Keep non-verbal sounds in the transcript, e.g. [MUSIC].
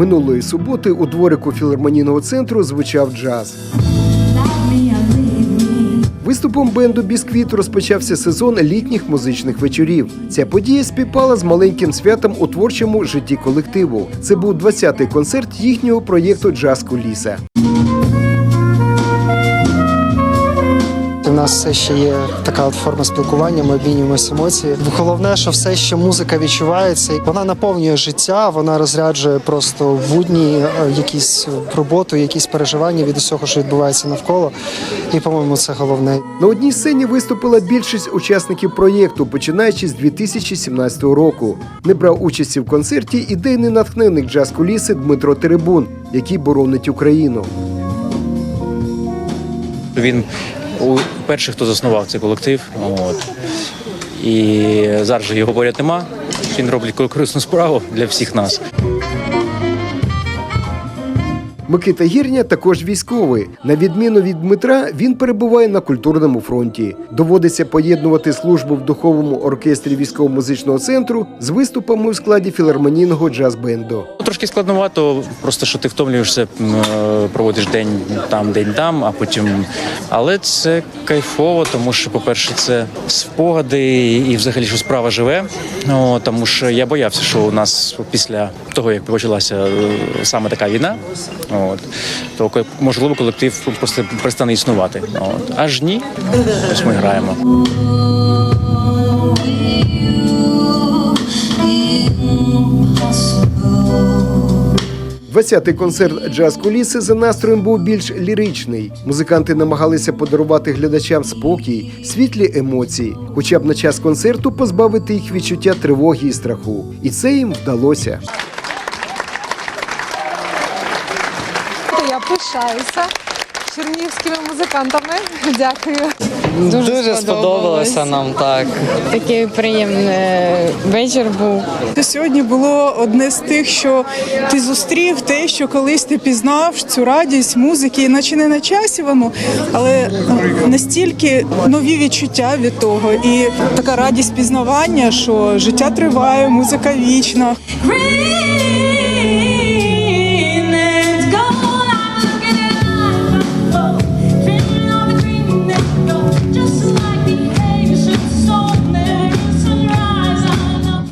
Минулої суботи у дворику філармонійного центру звучав джаз. Виступом бенду Бісквіт розпочався сезон літніх музичних вечорів. Ця подія співпала з маленьким святом у творчому житті колективу. Це був 20-й концерт їхнього проєкту Джаз Куліса. Нас все ще є така от форма спілкування, ми обмінюємося емоції. Головне, що все ще музика відчувається, вона наповнює життя, вона розряджує просто будні е, якісь роботу, якісь переживання від усього, що відбувається навколо. І, по-моєму, це головне. На одній сцені виступила більшість учасників проєкту, починаючи з 2017 року. Не брав участі в концерті ідейний натхненник джаз куліси Дмитро Теребун, який боронить Україну. Він перший, хто заснував цей колектив. От. І зараз же його поряд нема. Він робить корисну справу для всіх нас. Микита Гірня також військовий. На відміну від Дмитра, він перебуває на культурному фронті. Доводиться поєднувати службу в духовому оркестрі військово-музичного центру з виступами у складі філармонійного джаз-бенду. Трошки складновато, просто що ти втомлюєшся, е, проводиш день там, день там, а потім. Але це кайфово, тому що, по-перше, це спогади і взагалі що справа живе. О, тому що я боявся, що у нас після того, як почалася е, саме така війна, от, то можливо колектив просто перестане існувати. От. Аж ні, ось ми граємо. 20-й концерт джаз куліси за настроєм був більш ліричний. Музиканти намагалися подарувати глядачам спокій, світлі емоції, хоча б на час концерту позбавити їх відчуття тривоги і страху. І це їм вдалося. Я пишаюся чернігівськими музикантами. [LAUGHS] Дякую. Дуже, сподобалося нам так. Такий приємний вечір був. Сьогодні було одне з тих, що ти зустрів те, що колись ти пізнав цю радість музики, наче не на часі воно, але настільки нові відчуття від того, і така радість пізнавання, що життя триває, музика вічна.